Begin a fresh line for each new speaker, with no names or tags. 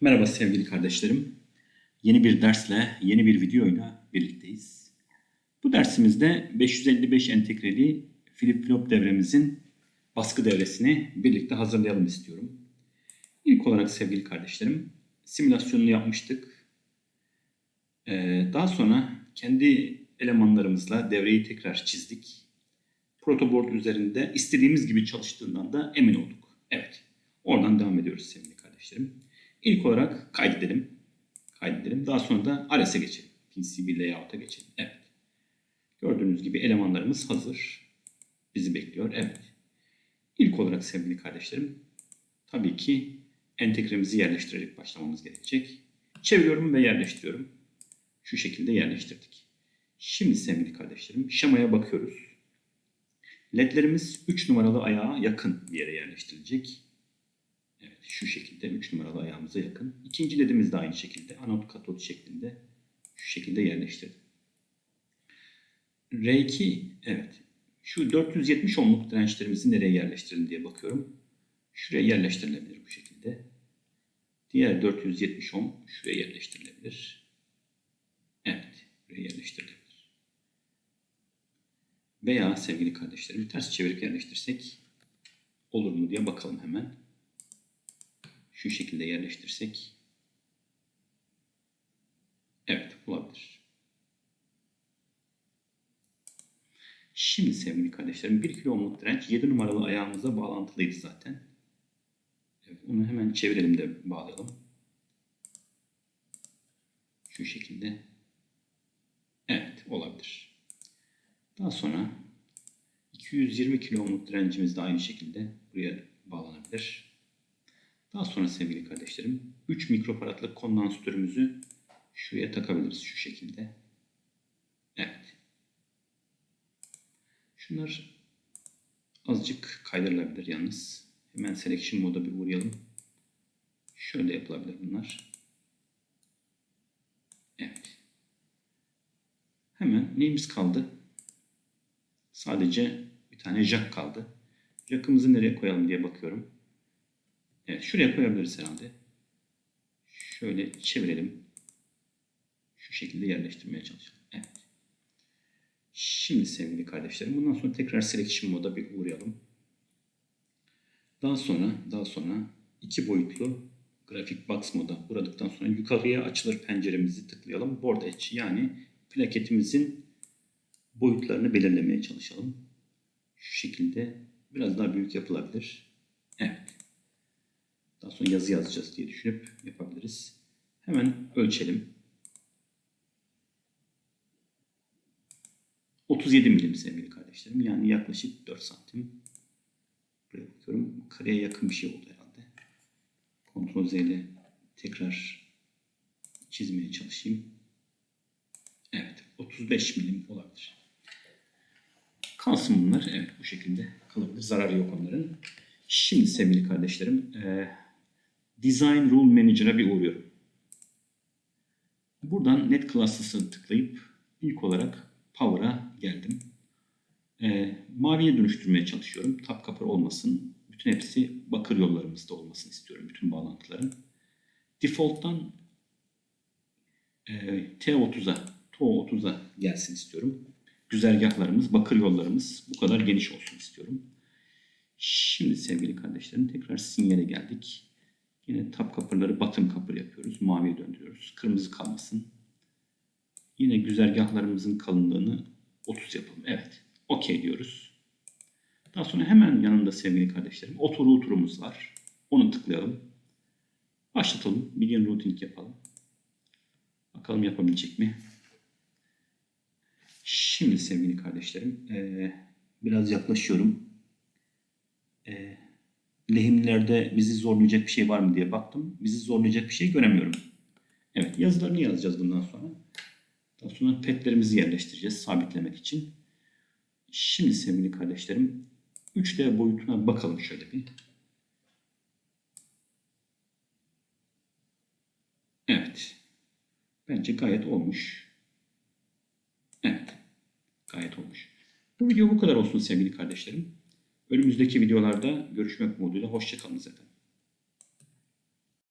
Merhaba sevgili kardeşlerim. Yeni bir dersle, yeni bir videoyla birlikteyiz. Bu dersimizde 555 entegreli flip flop devremizin baskı devresini birlikte hazırlayalım istiyorum. İlk olarak sevgili kardeşlerim, simülasyonunu yapmıştık. Ee, daha sonra kendi elemanlarımızla devreyi tekrar çizdik. Protoboard üzerinde istediğimiz gibi çalıştığından da emin olduk. Evet, oradan devam ediyoruz sevgili kardeşlerim. İlk olarak kaydedelim. Kaydedelim. Daha sonra da RS'e geçelim. PCB layout'a geçelim. Evet. Gördüğünüz gibi elemanlarımız hazır. Bizi bekliyor. Evet. İlk olarak sevgili kardeşlerim, tabii ki entegremizi yerleştirerek başlamamız gerekecek. Çeviriyorum ve yerleştiriyorum. Şu şekilde yerleştirdik. Şimdi sevgili kardeşlerim, şemaya bakıyoruz. LED'lerimiz 3 numaralı ayağa yakın bir yere yerleştirilecek. Evet, şu şekilde 3 numaralı ayağımıza yakın. İkinci ledimiz de aynı şekilde anot katot şeklinde şu şekilde yerleştirdim. R2 evet şu 470 ohmluk dirençlerimizi nereye yerleştirelim diye bakıyorum. Şuraya yerleştirilebilir bu şekilde. Diğer 470 ohm şuraya yerleştirilebilir. Evet, buraya yerleştirilebilir. Veya sevgili kardeşlerim ters çevirip yerleştirsek olur mu diye bakalım hemen şu şekilde yerleştirsek evet olabilir. Şimdi sevgili kardeşlerim 1 kilo ohmluk direnç 7 numaralı ayağımıza bağlantılıydı zaten. Evet, onu hemen çevirelim de bağlayalım. Şu şekilde. Evet olabilir. Daha sonra 220 kilo ohmluk direncimiz de aynı şekilde buraya bağlanabilir. Daha sonra sevgili kardeşlerim 3 mikrofaradlık kondansatörümüzü şuraya takabiliriz şu şekilde. Evet. Şunlar azıcık kaydırılabilir yalnız. Hemen selection moda bir uğrayalım. Şöyle yapılabilir bunlar. Evet. Hemen neyimiz kaldı? Sadece bir tane jack kaldı. Jack'ımızı nereye koyalım diye bakıyorum. Evet şuraya koyabiliriz herhalde. Şöyle çevirelim. Şu şekilde yerleştirmeye çalışalım. Evet. Şimdi sevgili kardeşlerim bundan sonra tekrar selection moda bir uğrayalım. Daha sonra daha sonra iki boyutlu grafik box moda uğradıktan sonra yukarıya açılır penceremizi tıklayalım. Board edge yani plaketimizin boyutlarını belirlemeye çalışalım. Şu şekilde biraz daha büyük yapılabilir. Evet. Sonra yazı yazacağız diye düşünüp yapabiliriz. Hemen ölçelim. 37 milim sevgili kardeşlerim. Yani yaklaşık 4 santim. Buraya bakıyorum. Kareye yakın bir şey oldu herhalde. Ctrl Z ile tekrar çizmeye çalışayım. Evet. 35 milim olabilir. Kalsın bunlar. Evet bu şekilde kalabilir. Zararı yok onların. Şimdi sevgili kardeşlerim e, Design Rule Manager'a bir uğruyorum. Buradan Net Classes'ı tıklayıp ilk olarak Power'a geldim. E, maviye dönüştürmeye çalışıyorum. Tap kapır olmasın. Bütün hepsi bakır yollarımızda olmasını istiyorum. Bütün bağlantıların. Default'tan e, T30'a, TO30'a gelsin istiyorum. Güzergahlarımız, bakır yollarımız bu kadar geniş olsun istiyorum. Şimdi sevgili kardeşlerim tekrar sinyale geldik. Yine tap kapırları bottom kapır yapıyoruz. Maviye döndürüyoruz. Kırmızı kalmasın. Yine güzergahlarımızın kalınlığını 30 yapalım. Evet. OK diyoruz. Daha sonra hemen yanında sevgili kardeşlerim auto router'umuz var. Onu tıklayalım. Başlatalım. Median routing yapalım. Bakalım yapabilecek mi? Şimdi sevgili kardeşlerim biraz yaklaşıyorum. E, lehimlerde bizi zorlayacak bir şey var mı diye baktım. Bizi zorlayacak bir şey göremiyorum. Evet yazılarını yazacağız bundan sonra. Daha sonra petlerimizi yerleştireceğiz sabitlemek için. Şimdi sevgili kardeşlerim 3D boyutuna bakalım şöyle bir. Evet. Bence gayet olmuş. Evet. Gayet olmuş. Bu video bu kadar olsun sevgili kardeşlerim. Önümüzdeki videolarda görüşmek umuduyla hoşçakalınız efendim.